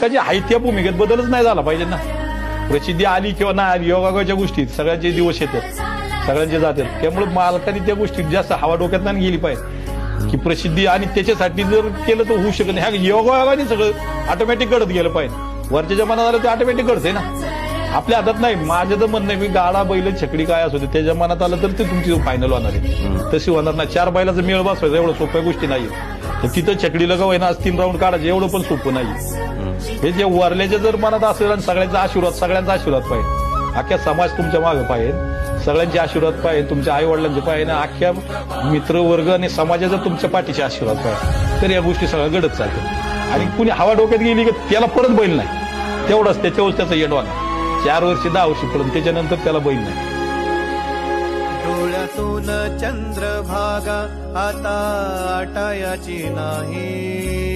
का जे आहे त्या भूमिकेत बदलच नाही झाला पाहिजे ना. प्रसिद्धी आली किंवा नाही आली योगाच्या गोष्टीत सगळ्यांचे दिवस येतात सगळ्यांचे जातात. त्यामुळे मालकाने त्या गोष्टीत जास्त हवा डोक्यात नाही गेली पाहिजे. की प्रसिद्धी आणि त्याच्यासाठी जर केलं तर होऊ शकत नाही. ह्या योगायोगाने सगळं ऑटोमॅटिक घडत गेलं पाहिजे. वरच्या मनात आलं ते ऑटोमॅटिक घडते ना. आपल्या हातात नाही माझं तर म्हणणं मी गाडा बैल छकडी काय असू दे त्याच्या मनात आलं तर ते तुमची फायनल होणार आहे. तशी होणार नाही. चार बैलाचा मेळ बसवायचा एवढं सोप्या गोष्टी नाही तर तिथं चकडी का होईना आज तीन राऊंड काढायचं एवढं पण सोपं नाही. हे जे वरल्याचे जर मनात असेल आणि सगळ्यांचा आशीर्वाद सगळ्यांचा आशीर्वाद पाहिजे. अख्ख्या समाज तुमच्या मागे पाहिजे. सगळ्यांचे आशीर्वाद पाहिजे तुमच्या आई वडिलांचे पाहिजे आणि अख्ख्या मित्रवर्ग आणि समाजाचा तुमच्या पाठीचे आशीर्वाद पाहिजे तर या गोष्टी सगळ्या घडत चालतात. आणि कुणी हवा डोक्यात गेली की त्याला परत बैल नाही. तेवढंच त्याच्यावर त्याचा येडवान चार वर्षी दहा वर्षीपर्यंत त्याच्यानंतर त्याला बैल नाही. चंद्रभागा आता आटायाची नाही.